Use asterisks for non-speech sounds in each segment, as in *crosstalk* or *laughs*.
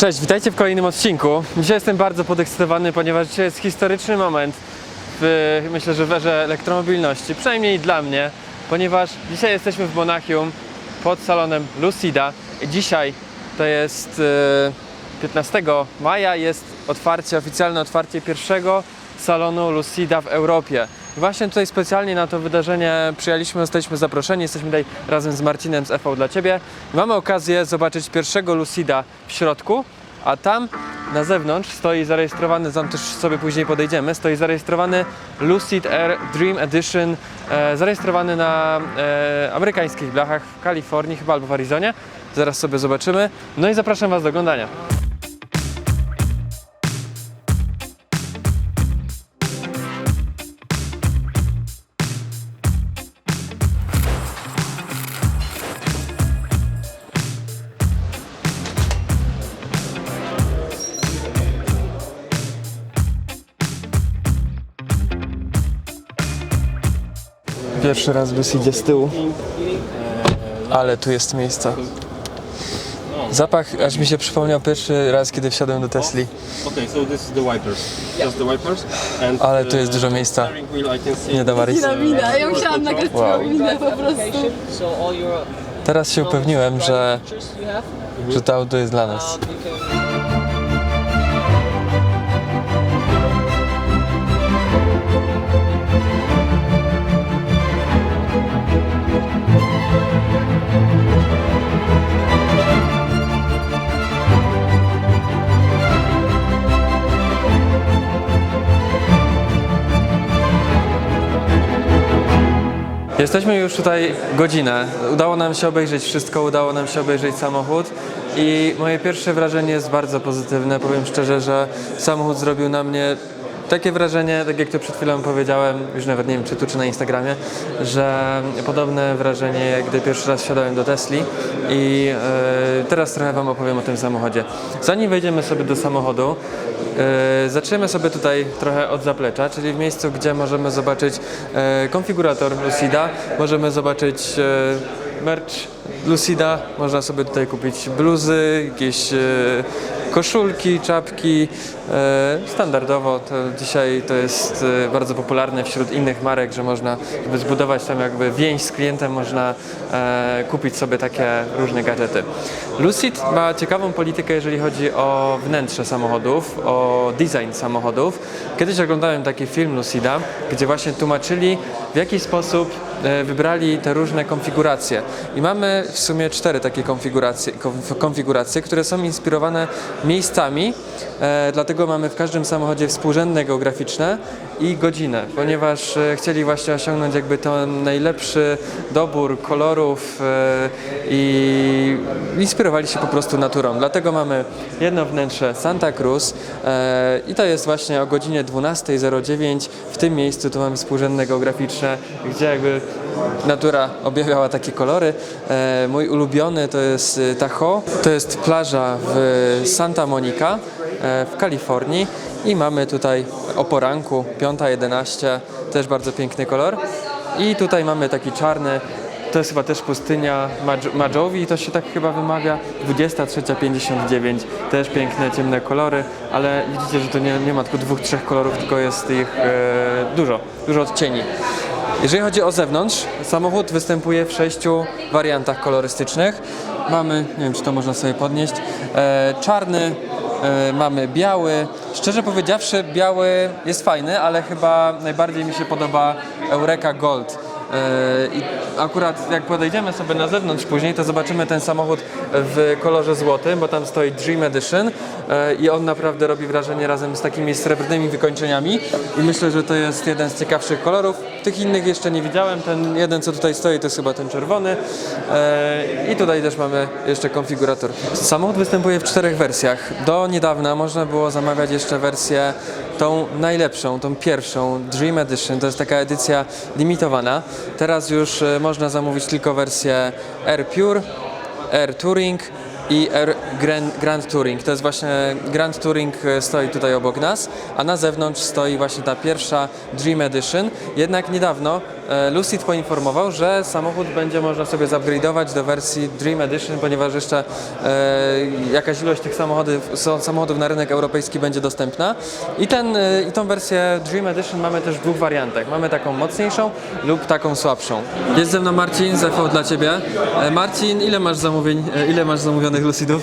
Cześć, witajcie w kolejnym odcinku. Dzisiaj jestem bardzo podekscytowany, ponieważ dzisiaj jest historyczny moment w, myślę, że w erze elektromobilności, przynajmniej dla mnie, ponieważ dzisiaj jesteśmy w Monachium pod salonem Lucida. Dzisiaj to jest e, 15 maja, jest otwarcie, oficjalne otwarcie pierwszego salonu Lucida w Europie. Właśnie tutaj specjalnie na to wydarzenie przyjęliśmy, zostaliśmy zaproszeni, jesteśmy tutaj razem z Marcinem z FV dla Ciebie. Mamy okazję zobaczyć pierwszego Lucida w środku, a tam na zewnątrz stoi zarejestrowany, tam też sobie później podejdziemy, stoi zarejestrowany Lucid Air Dream Edition, e, zarejestrowany na e, amerykańskich blachach w Kalifornii, chyba albo w Arizonie. Zaraz sobie zobaczymy. No i zapraszam Was do oglądania. Pierwszy raz bus idzie z tyłu. Ale tu jest miejsca. Zapach aż mi się przypomniał pierwszy raz, kiedy wsiadłem do Tesli. Okay, so this is the wipers. Just the wipers. And Ale tu jest dużo miejsca. Nie Damaris. Piramida, ja musiałam nagrać Wow. piramidę po prostu. Teraz się upewniłem, że, że to auto jest dla nas. Jesteśmy już tutaj godzinę. Udało nam się obejrzeć wszystko, udało nam się obejrzeć samochód i moje pierwsze wrażenie jest bardzo pozytywne. Powiem szczerze, że samochód zrobił na mnie takie wrażenie, tak jak to przed chwilą powiedziałem, już nawet nie wiem czy tu czy na Instagramie, że podobne wrażenie jak gdy pierwszy raz wsiadałem do Tesli i e, teraz trochę Wam opowiem o tym samochodzie. Zanim wejdziemy sobie do samochodu, Zaczniemy sobie tutaj trochę od zaplecza, czyli w miejscu, gdzie możemy zobaczyć e, konfigurator Lucida, możemy zobaczyć e, merch Lucida, można sobie tutaj kupić bluzy, jakieś e, koszulki, czapki. E, standardowo to dzisiaj to jest e, bardzo popularne wśród innych marek, że można, żeby zbudować tam jakby więź z klientem, można e, kupić sobie takie różne gadżety. Lucid ma ciekawą politykę, jeżeli chodzi o wnętrze samochodów, o design samochodów. Kiedyś oglądałem taki film Lucida, gdzie właśnie tłumaczyli, w jaki sposób wybrali te różne konfiguracje. I mamy w sumie cztery takie konfiguracje, konf- konfiguracje które są inspirowane miejscami, e, dlatego mamy w każdym samochodzie współrzędne geograficzne i godzinę, ponieważ e, chcieli właśnie osiągnąć jakby ten najlepszy dobór kolorów e, i inspirowali się po prostu naturą. Dlatego mamy jedno wnętrze Santa Cruz e, i to jest właśnie o godzinie 12.09. W tym miejscu tu mamy współrzędne geograficzne, gdzie jakby natura objawiała takie kolory. Mój ulubiony to jest Tahoe, to jest plaża w Santa Monica w Kalifornii i mamy tutaj o poranku 5.11 też bardzo piękny kolor i tutaj mamy taki czarny to jest chyba też pustynia Madż- Madżowi, to się tak chyba wymawia. 23.59, też piękne, ciemne kolory, ale widzicie, że to nie, nie ma tylko dwóch, trzech kolorów, tylko jest ich e, dużo, dużo odcieni. Jeżeli chodzi o zewnątrz, samochód występuje w sześciu wariantach kolorystycznych. Mamy, nie wiem czy to można sobie podnieść, e, czarny, e, mamy biały. Szczerze powiedziawszy, biały jest fajny, ale chyba najbardziej mi się podoba Eureka Gold. E, I akurat jak podejdziemy sobie na zewnątrz później, to zobaczymy ten samochód w kolorze złotym, bo tam stoi Dream Edition e, i on naprawdę robi wrażenie razem z takimi srebrnymi wykończeniami i myślę, że to jest jeden z ciekawszych kolorów. Tych innych jeszcze nie widziałem, ten jeden co tutaj stoi to jest chyba ten czerwony E, i tutaj też mamy jeszcze konfigurator. Samochód występuje w czterech wersjach. Do niedawna można było zamawiać jeszcze wersję tą najlepszą, tą pierwszą Dream Edition, to jest taka edycja limitowana. Teraz już e, można zamówić tylko wersję Air Pure, Air Touring i Air Grand, Grand Touring. To jest właśnie Grand Touring e, stoi tutaj obok nas, a na zewnątrz stoi właśnie ta pierwsza Dream Edition. Jednak niedawno e, Lucid poinformował, że samochód będzie można sobie zupgrade'ować do wersji Dream Edition, ponieważ jeszcze e, jakaś ilość tych samochodów, samochodów na rynek europejski będzie dostępna. I, ten, I tą wersję Dream Edition mamy też w dwóch wariantach. Mamy taką mocniejszą lub taką słabszą. Jest ze mną Marcin z FV dla Ciebie. Marcin, ile masz zamówień, ile masz zamówionych Lucidów?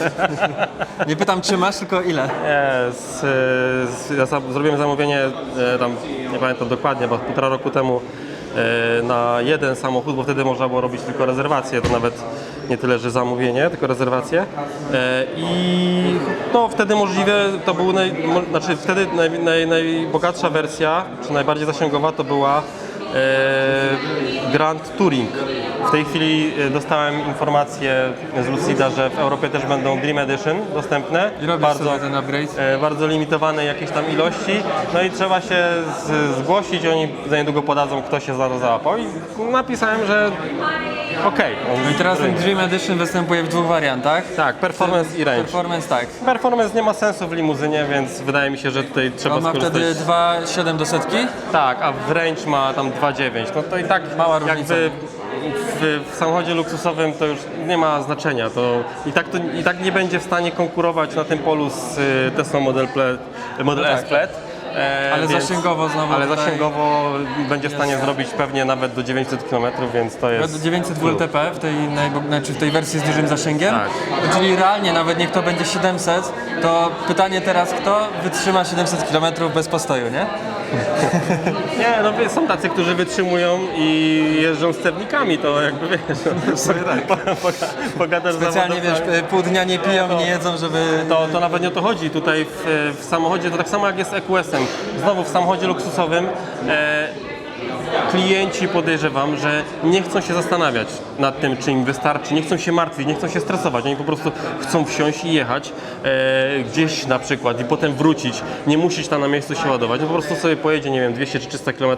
Nie pytam czy masz, tylko ile? Nie, z, z, ja zrobiłem zamówienie, e, tam nie pamiętam dokładnie, bo półtora roku temu e, na jeden samochód, bo wtedy można było robić tylko rezerwację, to nawet nie tyle, że zamówienie, tylko rezerwację. I no, wtedy możliwe, to był, naj, znaczy wtedy naj, naj, najbogatsza wersja, czy najbardziej zasięgowa to była Grand Touring. W tej chwili e, dostałem informację z Lucida, że w Europie też będą Dream Edition dostępne. I robisz bardzo, sobie ten upgrade? e, bardzo limitowanej jakiejś tam ilości. No i trzeba się z, zgłosić, oni za niedługo podadzą, kto się za to załapał. I napisałem, że okej. No i teraz ten Dream Edition występuje w dwóch wariantach. Tak, performance i range. Performance tak. Performance nie ma sensu w limuzynie, więc wydaje mi się, że tutaj trzeba On ma skorzystać. wtedy 2,7 do setki. Tak, a w range ma tam 2,9. No to i tak Mała różnica. jakby w, w samochodzie luksusowym to już nie ma znaczenia. To i, tak to i tak nie będzie w stanie konkurować na tym polu z y, Tesla Model, Plaid, Model No S tak. Plaid. E, Ale zasięgowo znowu Ale tutaj zasięgowo będzie w stanie zrobić pewnie nawet do 900 km, więc to Do jest... 900 WLTP w tej, najbo- znaczy w tej wersji z dużym zasięgiem. Tak. Czyli realnie nawet niech to będzie 700, to pytanie teraz kto wytrzyma 700 km bez postoju, nie? *laughs* Nie, no wie- są tacy, którzy wytrzymują i jeżdżą sternikami, to jakby wiesz, *laughs* po, po, pogadasz Specjalnie wiesz, zawodowcami. pół dnia nie piją, nie jedzą, żeby... To, to nawet nie o to chodzi. Tutaj w, w samochodzie, to tak samo jak jest z EQS-em. Znowu w samochodzie luksusowym e, klienci podejrzewam, że nie chcą się zastanawiać nad tym, czy im wystarczy, nie chcą się martwić, nie chcą się stresować. Oni po prostu chcą wsiąść i jechać e, gdzieś na przykład i potem wrócić, nie musieć tam na miejscu się ładować. No po prostu sobie pojedzie, nie wiem, 200 czy 300 km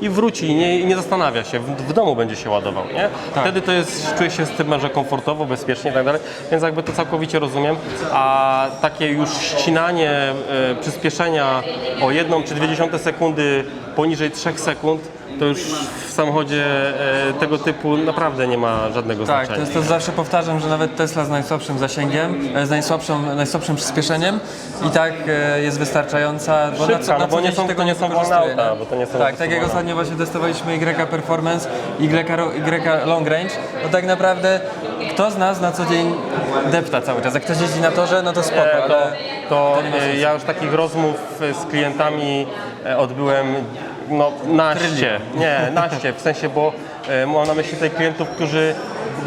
i wróci i nie, nie zastanawia się. W, w domu będzie się ładował, nie? Wtedy to jest, czuje się z tym, że komfortowo, bezpiecznie i tak dalej, więc jakby to całkowicie rozumiem. A takie już ścinanie e, przyspieszenia o jedną czy dwie dziesiąte sekundy poniżej 3 sekund, to już w samochodzie e, tego typu naprawdę nie ma żadnego Tak, to znaczenia. jest to zawsze powtarzam, że nawet Tesla z najsłabszym zasięgiem, e, z najsłabszą, najsłabszym przyspieszeniem i tak e, jest wystarczająca, bo Szybka, no bo co nie dzień są- się tego to nie są wolne wykorzystuje, auta, nie? bo to nie są Tak, prostu tak jak wolne. ostatnio właśnie testowaliśmy Y Performance, Y, ro- y Long Range, to tak naprawdę kto z nas na co dzień depta cały czas, jak ktoś jeździ na torze, no to spoko, Nie, to, ale... to to nie ma e, ja już takich rozmów e, z klientami e, odbyłem no naście, nie, naście, w sensie, bo mam na myśli tutaj klientów, którzy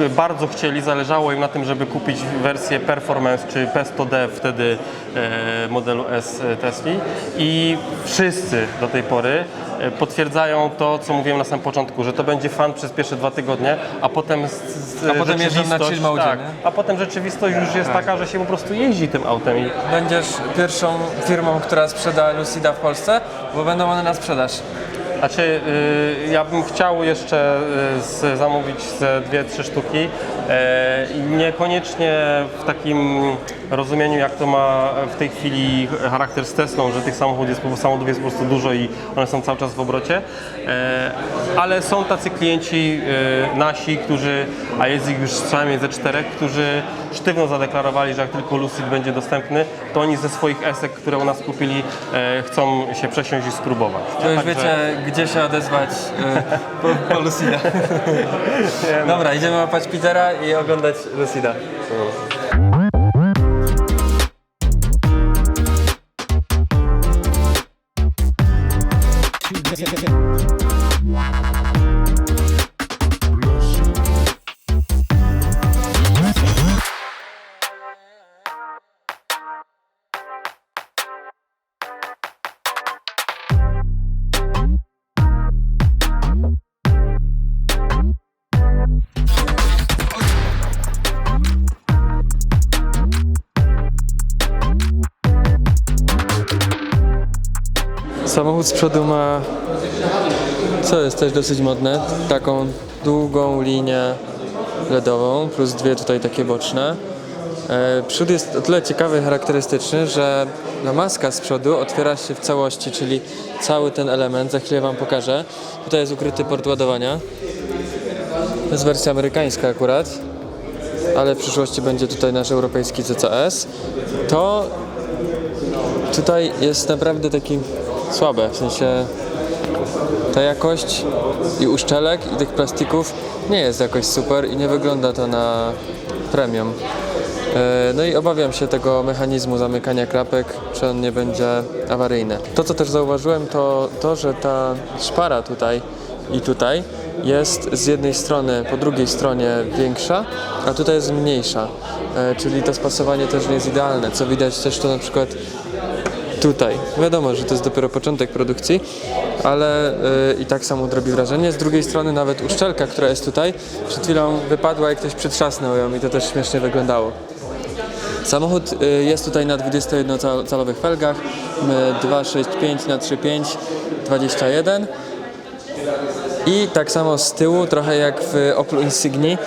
bardzo chcieli, zależało im na tym, żeby kupić wersję Performance czy P100D wtedy e, modelu S e, Tesli i wszyscy do tej pory e, potwierdzają to, co mówiłem na samym początku, że to będzie fan przez pierwsze dwa tygodnie, a potem z, z, A potem jeżdżą na chill tak, a potem rzeczywistość już jest taka, że się po prostu jeździ tym autem i Będziesz pierwszą firmą, która sprzeda Lucida w Polsce, bo będą one na sprzedaż. Znaczy, y, ja bym chciał jeszcze y, z, zamówić ze dwie, trzy sztuki. I niekoniecznie w takim rozumieniu, jak to ma w tej chwili charakter z Teslą, że tych samochodów jest, samochodów jest po prostu dużo i one są cały czas w obrocie. E, ale są tacy klienci y, nasi, którzy, a jest ich już co najmniej ze czterech, którzy sztywno zadeklarowali, że jak tylko Lucid będzie dostępny, to oni ze swoich esek, które u nas kupili, e, chcą się przesiąść i spróbować. To już Także- wiecie, gdzie się odezwać e, po, po Lucida. *laughs* Dobra, idziemy łapać Petera i oglądać Lucida. Z przodu ma, co jest też dosyć modne, taką długą linię LEDową, plus dwie tutaj takie boczne. E, Przód jest o tyle ciekawy i charakterystyczny, że no maska z przodu otwiera się w całości, czyli cały ten element, za chwilę Wam pokażę. Tutaj jest ukryty port ładowania. To jest wersja amerykańska akurat, ale w przyszłości będzie tutaj nasz europejski CCS. To tutaj jest naprawdę taki słabe, w sensie ta jakość i uszczelek i tych plastików nie jest jakoś super i nie wygląda to na premium. E, No i obawiam się tego mechanizmu zamykania klapek, czy on nie będzie awaryjny. To co też zauważyłem to to, że ta szpara tutaj i tutaj jest z jednej strony, po drugiej stronie większa, a tutaj jest mniejsza. E, Czyli to spasowanie też nie jest idealne, co widać też to na przykład tutaj. Wiadomo, że to jest dopiero początek produkcji, ale y, i tak samo robi wrażenie. Z drugiej strony nawet uszczelka, która jest tutaj, przed chwilą wypadła i ktoś przytrzasnął ją i to też śmiesznie wyglądało. Samochód y, jest tutaj na 21-calowych felgach, y, 265 na 35 21 i tak samo z tyłu, trochę jak w Opel Insigni, y,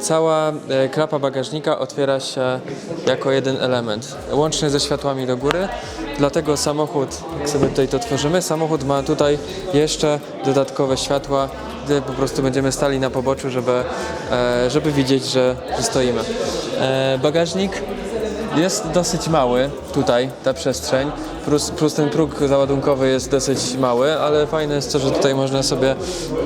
cała y, klapa bagażnika otwiera się jako jeden element, łącznie ze światłami do góry. Dlatego samochód, jak sobie tutaj to tworzymy, samochód ma tutaj jeszcze dodatkowe światła, gdy po prostu będziemy stali na poboczu, żeby, e, żeby widzieć, że, że stoimy. E, Bagażnik jest dosyć mały tutaj, ta przestrzeń, plus, plus ten próg załadunkowy jest dosyć mały, ale fajne jest to, że tutaj można sobie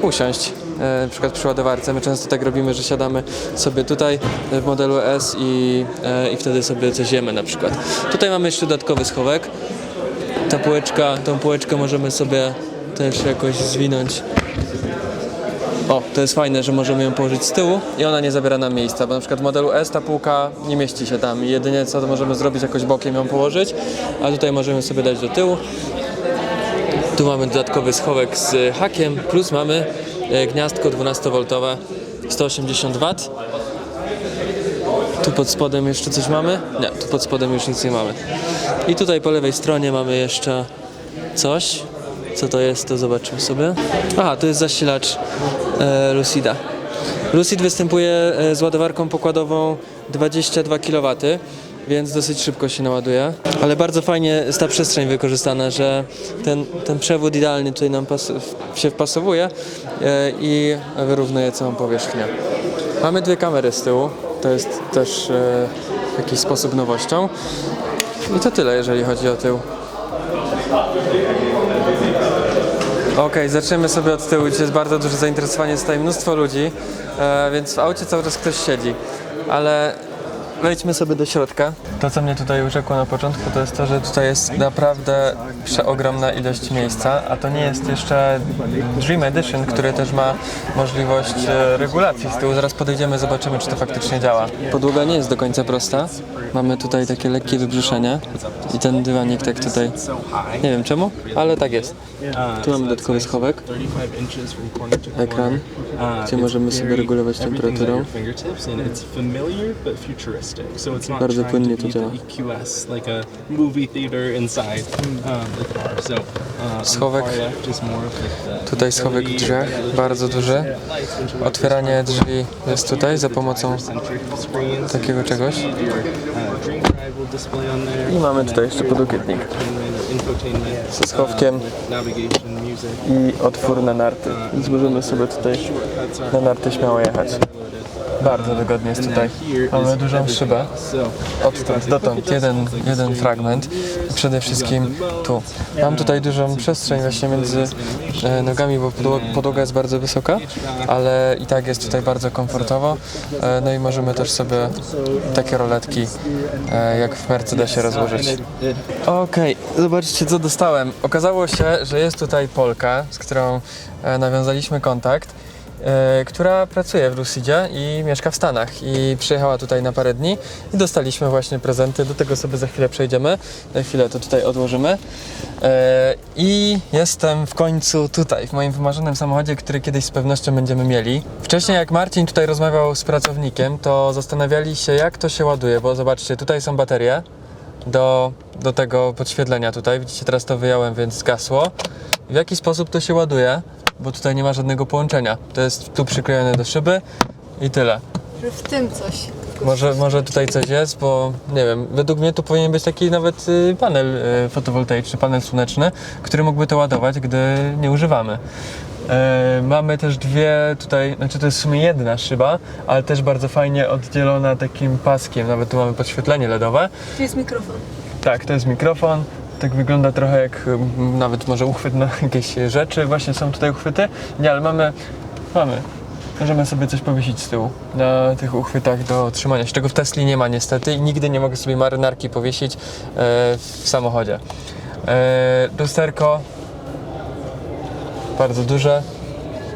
usiąść, e, na przykład przy ładowarce. My często tak robimy, że siadamy sobie tutaj w modelu S i, e, i wtedy sobie coś jemy na przykład. Tutaj mamy jeszcze dodatkowy schowek. Ta półeczka, tą półeczkę możemy sobie też jakoś zwinąć o, to jest fajne, że możemy ją położyć z tyłu i ona nie zabiera nam miejsca, bo na przykład w modelu S ta półka nie mieści się tam i jedynie co to możemy zrobić jakoś bokiem ją położyć, a tutaj możemy sobie dać do tyłu. Tu mamy dodatkowy schowek z hakiem, plus mamy e, gniazdko 12V 180 W. Tu pod spodem jeszcze coś mamy? Nie, tu pod spodem już nic nie mamy. I tutaj po lewej stronie mamy jeszcze coś. Co to jest, to zobaczymy sobie. Aha, to jest zasilacz e, Lucida. Lucid występuje e, z ładowarką pokładową 22 kW, więc dosyć szybko się naładuje. Ale bardzo fajnie jest ta przestrzeń wykorzystana, że ten, ten przewód idealnie tutaj nam się wpasowuje e, i wyrównuje całą powierzchnię. Mamy dwie kamery z tyłu, to jest też e, w jakiś sposób nowością. I to tyle, jeżeli chodzi o tył. Okej, zaczniemy sobie od tyłu. Dzisiaj jest bardzo duże zainteresowanie, jest tutaj mnóstwo ludzi, e, więc w aucie cały czas ktoś siedzi. Ale wejdźmy sobie do środka. To, co mnie tutaj urzekło na początku, to jest to, że tutaj jest naprawdę przeogromna ilość miejsca, a to nie jest jeszcze Dream Edition, który też ma możliwość e, regulacji z tyłu. Zaraz podejdziemy, zobaczymy, czy to faktycznie działa. Podłoga nie jest do końca prosta. Mamy tutaj takie lekkie wybrzuszenie i ten dywanik tak tutaj, nie wiem czemu, ale tak jest. Tu mamy dodatkowy schowek, 35 inches from corner to corner. ekran, gdzie możemy sobie regulować everything futuristic. So it's not Bardzo trying płynnie to to be działa. EQS like a movie theater inside um, the car. So uh, on the Schowek. far left is more of like the Tutaj schowek w drzwiach, bardzo duży. Otwieranie drzwi jest tutaj za pomocą takiego czegoś. Uh, on. I mamy tutaj jeszcze infotainment, Ze schowkiem. music. I otwór na narty, więc możemy sobie tutaj na narty śmiało jechać. Bardzo wygodnie jest tutaj. Mamy dużą szybę. Odtąd dotąd jeden, jeden fragment. Przede wszystkim tu. Mam tutaj dużą przestrzeń właśnie między e, nogami, bo podło- podłoga jest bardzo wysoka, ale i tak jest tutaj bardzo komfortowo. E, No i możemy też sobie takie roletki e, jak w Mercedesie rozłożyć. Okej, zobaczcie co dostałem. Okazało się, że jest tutaj Polka, z którą nawiązaliśmy kontakt, e, która pracuje w Lucidzie i mieszka w Stanach. I przyjechała tutaj na parę dni i dostaliśmy właśnie prezenty. Do tego sobie za chwilę przejdziemy. Na chwilę to tutaj odłożymy. E, I jestem w końcu tutaj, w moim wymarzonym samochodzie, który kiedyś z pewnością będziemy mieli. Wcześniej jak Marcin tutaj rozmawiał z pracownikiem, to zastanawiali się jak to się ładuje, bo zobaczcie, tutaj są baterie do, do tego podświetlenia tutaj. Widzicie, teraz to wyjąłem, więc zgasło. W jaki sposób to się ładuje? Bo tutaj nie ma żadnego połączenia. To jest tu przyklejone do szyby i tyle. W tym coś. Może, może tutaj coś jest, bo nie wiem, według mnie tu powinien być taki nawet y, panel y, fotowoltaiczny, panel słoneczny, który mógłby to ładować, gdy nie używamy. E, mamy też dwie tutaj, znaczy to jest w sumie jedna szyba, ale też bardzo fajnie oddzielona takim paskiem, nawet tu mamy podświetlenie LEDowe. Tu jest mikrofon. Tak, to jest mikrofon. Tak wygląda trochę jak nawet może uchwyt na *laughs* jakieś rzeczy. Właśnie są tutaj uchwyty. Nie, ale mamy. Mamy. Możemy sobie coś powiesić z tyłu na tych uchwytach do trzymania. Czego w Tesli nie ma niestety i nigdy nie mogę sobie marynarki powiesić e, w samochodzie. E, lusterko bardzo duże,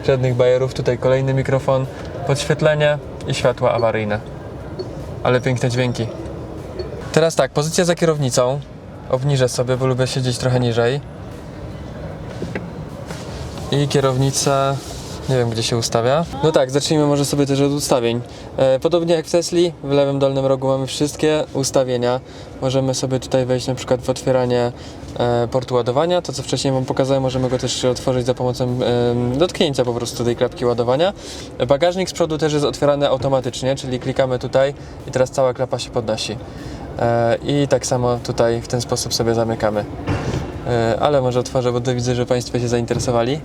żadnych bajerów. Tutaj kolejny mikrofon, podświetlenie i światła awaryjne. Ale piękne dźwięki. Teraz tak, pozycja za kierownicą. Obniżę sobie, bo lubię siedzieć trochę niżej. I kierownica, nie wiem gdzie się ustawia. No tak, zacznijmy może sobie też od ustawień. E, podobnie jak w Tesli, w lewym dolnym rogu mamy wszystkie ustawienia. Możemy sobie tutaj wejść na przykład w otwieranie e, portu ładowania. To co wcześniej Wam pokazałem, możemy go też otworzyć za pomocą dotknięcia po prostu tej klapki ładowania. Bagażnik z przodu też jest otwierany automatycznie, czyli klikamy tutaj i teraz cała klapa się podnosi. E, I tak samo tutaj w ten sposób sobie zamykamy. E, Ale może otworzę, bo to widzę, że Państwo się zainteresowali. *laughs*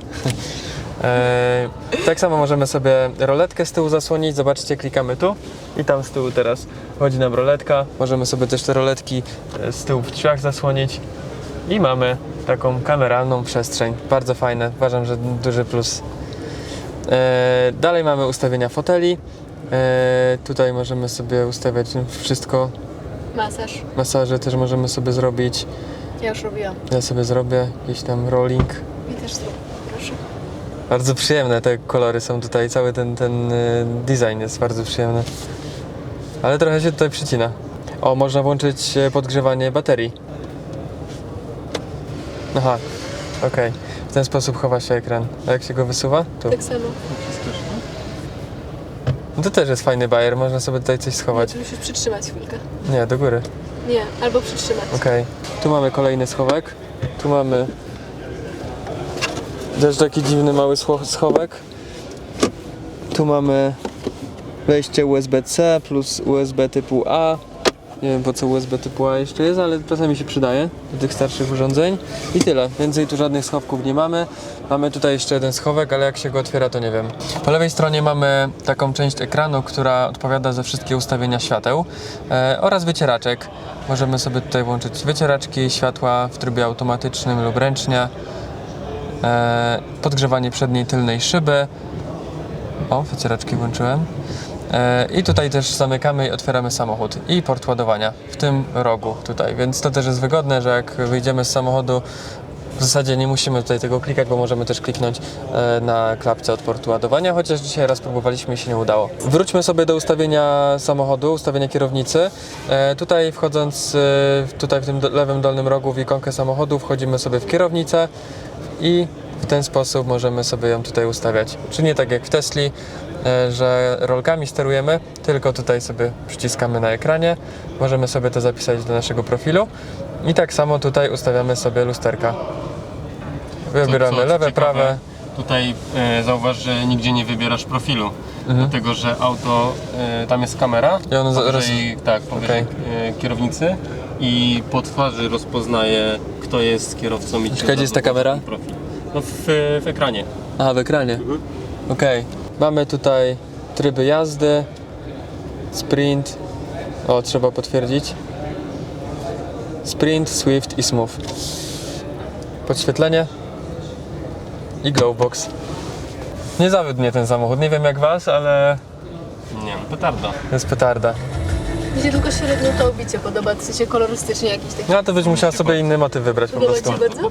E, Tak samo możemy sobie roletkę z tyłu zasłonić. Zobaczcie, klikamy tu i tam z tyłu teraz chodzi nam roletka. Możemy sobie też te roletki z tyłu w drzwiach zasłonić. I mamy taką kameralną przestrzeń. Bardzo fajne. Uważam, że duży plus. Dalej mamy ustawienia foteli. Tutaj możemy sobie ustawiać wszystko. Masaż. Masaże też możemy sobie zrobić. Ja już robiłam. Ja sobie zrobię jakiś tam rolling. I też zrób. Proszę. Bardzo przyjemne te kolory są tutaj, cały ten, ten y, design jest bardzo przyjemny. Ale trochę się tutaj przycina. O, można włączyć e, podgrzewanie baterii. Aha, okej. W ten sposób chowa się ekran. A jak się go wysuwa? Tu. Tak samo. No to też jest fajny bajer, można sobie tutaj coś schować. Musisz przytrzymać chwilkę. Nie, do góry. Nie, albo przytrzymać. Okej. Tu mamy kolejny schowek. Tu mamy też taki dziwny mały scho- schowek. Tu mamy wejście USB-C plus USB typu A. Nie wiem po co USB typu A jeszcze jest, ale czasami się przydaje do tych starszych urządzeń. I tyle. Więcej tu żadnych schowków nie mamy. Mamy tutaj jeszcze jeden schowek, ale jak się go otwiera to nie wiem. Po lewej stronie mamy taką część ekranu, która odpowiada za wszystkie ustawienia świateł e, oraz wycieraczek. Możemy sobie tutaj włączyć wycieraczki, światła w trybie automatycznym lub ręcznie. E, podgrzewanie przedniej tylnej szyby. O, wycieraczki włączyłem. E, I tutaj też zamykamy i otwieramy samochód i port ładowania w tym rogu tutaj, więc to też jest wygodne, że jak wyjdziemy z samochodu w zasadzie nie musimy tutaj tego klikać, bo możemy też kliknąć e, na klapce od portu ładowania, chociaż dzisiaj raz próbowaliśmy i się nie udało. Wróćmy sobie do ustawienia samochodu, ustawienia kierownicy. E, Tutaj wchodząc tutaj w tym lewym dolnym rogu w ikonkę samochodu wchodzimy sobie w kierownicę i w ten sposób możemy sobie ją tutaj ustawiać. Czy nie tak jak w Tesli, że rolkami sterujemy, tylko tutaj sobie przyciskamy na ekranie. Możemy sobie to zapisać do naszego profilu. I tak samo tutaj ustawiamy sobie lusterka. Wybieramy Co- co lewe, ciekawe, prawe. Tutaj e, zauważ, że nigdzie nie wybierasz profilu, dlatego że auto, e, tam jest kamera Mhm. I on powyżej, tak, powyżej e, kierownicy i po twarzy rozpoznaje, kto jest kierowcą i Czekaj, gdzie jest ta kamera? Profil. No w, w ekranie. A, w ekranie. Okej. Mamy tutaj tryby jazdy, sprint. O, trzeba potwierdzić. Sprint, Swift i Smooth. Podświetlenie i Glowbox. Nie zawiódł mnie ten samochód. Nie wiem jak was, ale Nie petarda. jest petarda. Mi się tylko średnio to obicie podoba, w sensie kolorystycznie jakiś taki. No to byś musiała sobie inny motyw wybrać po Podoba prostu. Ci bardzo?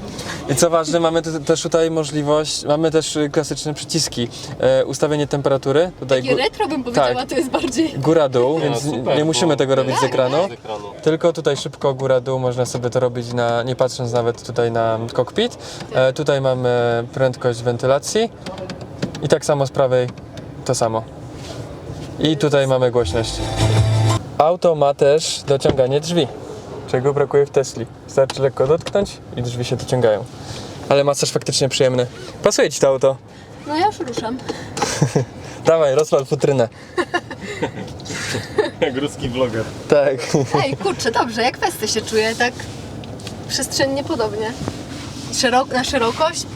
I co ważne, mamy te- też tutaj możliwość, mamy też y, klasyczne przyciski. E, ustawienie temperatury. Tutaj Takie gó- retro bym powiedziała, tak. to jest bardziej... góra-dół, *laughs* więc No, super, nie musimy bo- tego robić z ekranu. Z ekranu. Tylko tutaj szybko góra-dół, można sobie to robić na, nie patrząc nawet tutaj na kokpit. E, tutaj mamy prędkość wentylacji i tak samo z prawej to samo. I tutaj mamy głośność. Auto ma też dociąganie drzwi, czego brakuje w Tesli. Wystarczy lekko dotknąć i drzwi się dociągają. Ale masaż faktycznie przyjemny. Pasuje Ci to auto. No ja już ruszam. *laughs* Dawaj, rozwal futrynę. *laughs* Jak ruski vloger. Tak. Ej, kurczę, dobrze, jak Festy się czuje, tak przestrzennie podobnie. Szerok, na szerokość?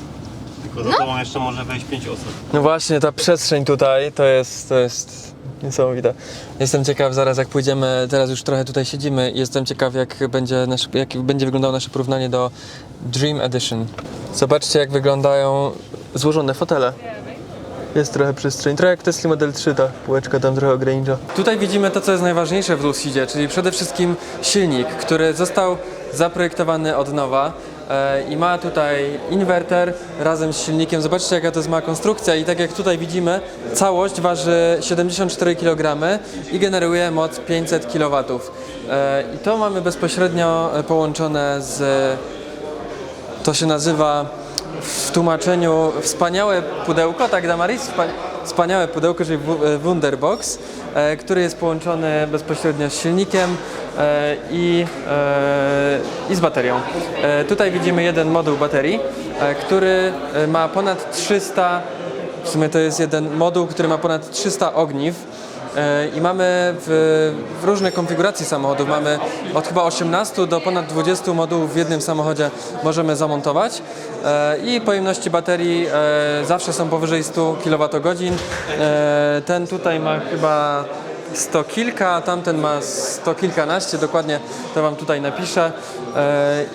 Tylko za tobą jeszcze może wejść pięć osób. No właśnie, ta przestrzeń tutaj to jest, to jest niesamowite. Jestem ciekaw zaraz jak pójdziemy, teraz już trochę tutaj siedzimy, jestem ciekaw jak będzie, nasze, jak będzie wyglądało nasze porównanie do Dream Edition. Zobaczcie jak wyglądają złożone fotele. Jest trochę przestrzeń, trochę jak Tesla Model 3, ta półeczka tam trochę ogranicza. Tutaj widzimy to, co jest najważniejsze w Lucidzie, czyli przede wszystkim silnik, który został zaprojektowany od nowa i ma tutaj inwerter razem z silnikiem. Zobaczcie, jaka to jest mała konstrukcja i tak jak tutaj widzimy, całość waży 74 kg i generuje moc 500 kW. E, I to mamy bezpośrednio e, połączone z to się nazywa w tłumaczeniu wspaniałe pudełko, tak Damaris? Wspa- Wspaniałe pudełko, czyli wu- e, Wunderbox, e, który jest połączony bezpośrednio z silnikiem e, i, e, i z baterią. E, tutaj widzimy jeden moduł baterii, e, który e, ma ponad 300, w sumie to jest jeden moduł, który ma ponad 300 ogniw. E, I mamy w, w różnej konfiguracji samochodów, mamy od chyba 18 do ponad 20 modułów w jednym samochodzie możemy zamontować E, i pojemności baterii e, zawsze są powyżej 100 kWh. Ten tutaj ma chyba 100 kilka, tamten ma 100 kilkanaście, dokładnie to Wam tutaj napiszę.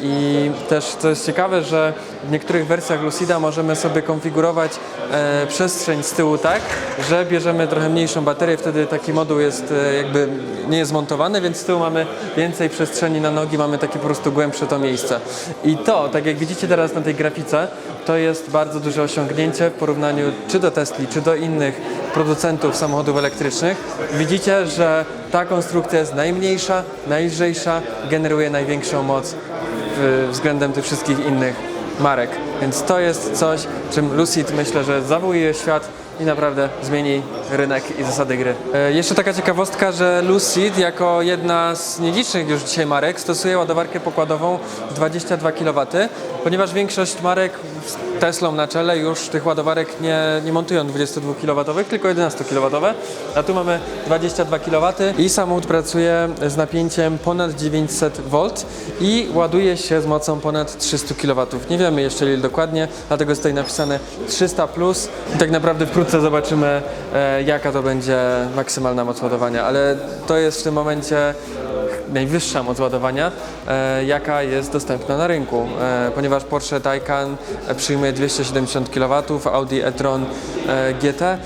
I też co jest ciekawe, że w niektórych wersjach Lucida możemy sobie konfigurować e, przestrzeń z tyłu tak, że bierzemy trochę mniejszą baterię, wtedy taki moduł jest e, jakby nie jest montowany, więc z tyłu mamy więcej przestrzeni na nogi, mamy takie po prostu głębsze to miejsce. I to, tak jak widzicie teraz na tej grafice, to jest bardzo duże osiągnięcie w porównaniu czy do Tesli, czy do innych producentów samochodów elektrycznych. Widzicie, że ta konstrukcja jest najmniejsza, najlżejsza, generuje największą moc względem tych wszystkich innych marek. Więc to jest coś, czym Lucid myślę, że zawołuje świat i naprawdę zmieni rynek i zasady gry. E, jeszcze taka ciekawostka, że Lucid jako jedna z nielicznych już dzisiaj marek stosuje ładowarkę pokładową 22 kW, ponieważ większość marek z Teslą na czele już tych ładowarek nie, nie montują 22 kW, tylko 11 kW, a tu mamy 22 kW i samochód pracuje z napięciem ponad 900 V i ładuje się z mocą ponad 300 kW. Nie wiemy jeszcze ile dokładnie, dlatego jest tutaj napisane 300 plus i tak naprawdę wkrótce zobaczymy e, jaka to będzie maksymalna moc ładowania, ale to jest w tym momencie najwyższa moc ładowania, e, jaka jest dostępna na rynku, e, ponieważ Porsche Taycan e, przyjmuje 270 kW, Audi e-tron GT,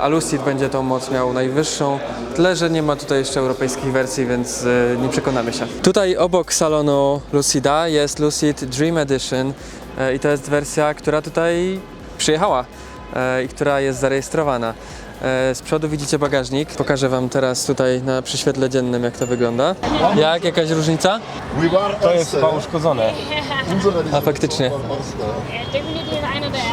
a Lucid będzie tą moc miał najwyższą, tyle że nie ma tutaj jeszcze europejskich wersji, więc nie przekonamy się. Tutaj obok salonu Lucida jest Lucid Dream Edition i to jest wersja, która tutaj przyjechała i która jest zarejestrowana. E, Z przodu widzicie bagażnik. Pokażę Wam teraz tutaj na przyświetle dziennym, jak to wygląda. Jak? Jakaś różnica? To jest chyba uszkodzone. A faktycznie.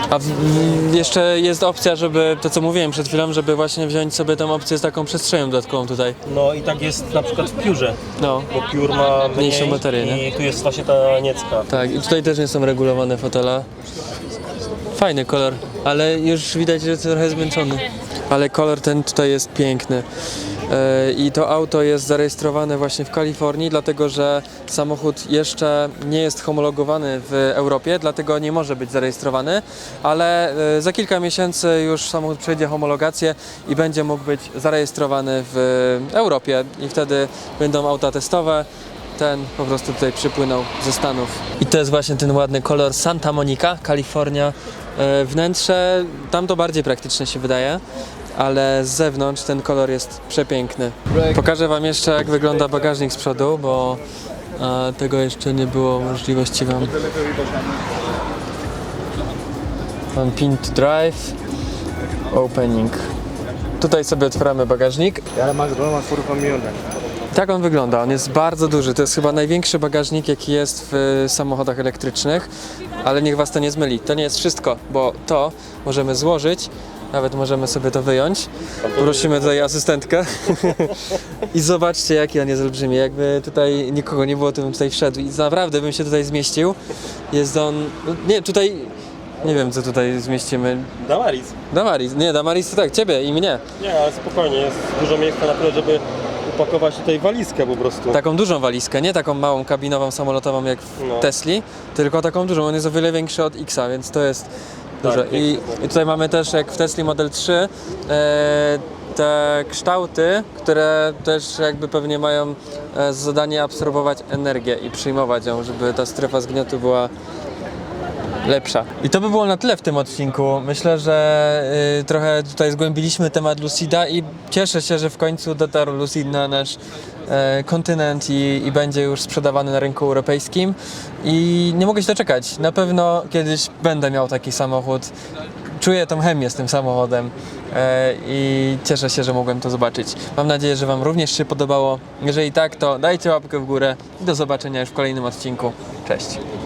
A w, w, jeszcze jest opcja, żeby, to co mówiłem przed chwilą, żeby właśnie wziąć sobie tą opcję z taką przestrzenią dodatkową tutaj. No i tak jest na przykład w piórze, No, bo piór ma mniej Mniejszą baterię, nie? I tu jest właśnie ta niecka. tak. I tutaj też nie są regulowane fotele. Fajny kolor, ale już widać, że trochę zmęczony. Ale kolor ten tutaj jest piękny. E, I to auto jest zarejestrowane właśnie w Kalifornii, dlatego że samochód jeszcze nie jest homologowany w Europie, dlatego nie może być zarejestrowany, ale e, za kilka miesięcy już samochód przejdzie homologację i będzie mógł być zarejestrowany w Europie i wtedy będą auta testowe. Ten po prostu tutaj przypłynął ze Stanów. I to jest właśnie ten ładny kolor Santa Monica, Kalifornia. E, Wnętrze, tam to bardziej praktyczne się wydaje, ale z zewnątrz ten kolor jest przepiękny. Pokażę Wam jeszcze jak wygląda bagażnik z przodu, bo e, tego jeszcze nie było możliwości Wam. Mam pin to drive, opening. Tutaj sobie otwieramy bagażnik. Tak on wygląda. On jest bardzo duży. To jest chyba największy bagażnik, jaki jest w y, samochodach elektrycznych. Ale niech Was to nie zmyli. To nie jest wszystko, bo to możemy złożyć. Nawet możemy sobie to wyjąć. Prosimy tutaj asystentkę. *laughs* I zobaczcie, jaki on jest olbrzymi. Jakby tutaj nikogo nie było, to bym tutaj wszedł i naprawdę bym się tutaj zmieścił. Jest on. Nie, tutaj Nie wiem, co tutaj zmieścimy. Damaris. Damaris, nie, Damaris to tak, ciebie i mnie. Nie, ale spokojnie, jest dużo miejsca na tyle, żeby upakować tutaj walizkę po prostu. Taką dużą walizkę, nie taką małą kabinową, samolotową jak w No. Tesli, tylko taką dużą. On jest o wiele większy od Xa, więc to jest duże. I, większy, I tutaj mamy też, jak w Tesli Model 3, e, te kształty, które też jakby pewnie mają e, za zadanie absorbować energię i przyjmować ją, żeby ta strefa zgniotu była lepsza. I to by było na tyle w tym odcinku. Myślę, że y, trochę tutaj zgłębiliśmy temat Lucida i cieszę się, że w końcu dotarł Lucid na nasz e, kontynent i, i będzie już sprzedawany na rynku europejskim. I nie mogę się doczekać. Na pewno kiedyś będę miał taki samochód. Czuję tą chemię z tym samochodem e, i cieszę się, że mogłem to zobaczyć. Mam nadzieję, że Wam również się podobało. Jeżeli tak, to dajcie łapkę w górę i do zobaczenia już w kolejnym odcinku. Cześć!